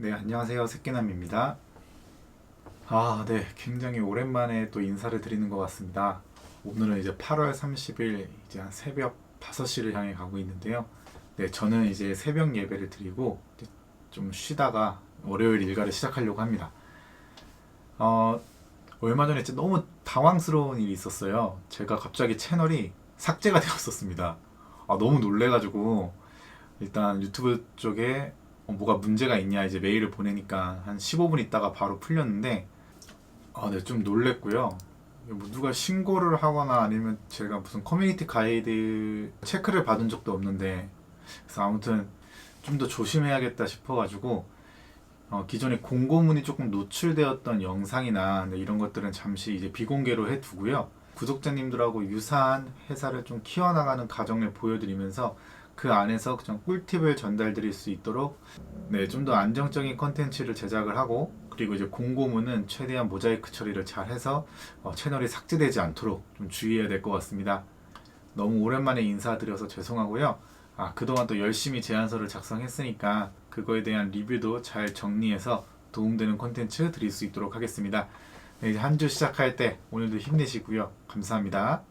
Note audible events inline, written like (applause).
네, 안녕하세요. 새끼남입니다. 아, 네. 굉장히 오랜만에 또 인사를 드리는 것 같습니다. 오늘은 이제 8월 30일 이제 한 새벽 5시를 향해 가고 있는데요. 네, 저는 이제 새벽 예배를 드리고 좀 쉬다가 월요일 일과를 시작하려고 합니다. 어, 얼마 전에 진짜 너무 당황스러운 일이 있었어요. 제가 갑자기 채널이 삭제가 (laughs) 되었었습니다. 아, 너무 놀래가지고 일단 유튜브 쪽에 어, 뭐가 문제가 있냐 이제 메일을 보내니까 한 15분 있다가 바로 풀렸는데 아, 네, 좀 놀랬고요. 뭐 누가 신고를 하거나 아니면 제가 무슨 커뮤니티 가이드 체크를 받은 적도 없는데 그래서 아무튼 좀 더 조심해야겠다 싶어가지고 어, 기존에 공고문이 조금 노출되었던 영상이나 네, 이런 것들은 잠시 이제 비공개로 해두고요. 구독자님들하고 유사한 회사를 좀 키워나가는 과정을 보여드리면서 그 안에서 그냥 꿀팁을 전달드릴 수 있도록 네, 좀 더 안정적인 컨텐츠를 제작을 하고 그리고 이제 공고문은 최대한 모자이크 처리를 잘 해서 어, 채널이 삭제되지 않도록 좀 주의해야 될 것 같습니다. 너무 오랜만에 인사드려서 죄송하고요. 아, 그동안 또 열심히 제안서를 작성했으니까 그거에 대한 리뷰도 잘 정리해서 도움되는 콘텐츠 드릴 수 있도록 하겠습니다. 한 주 시작할 때 오늘도 힘내시고요. 감사합니다.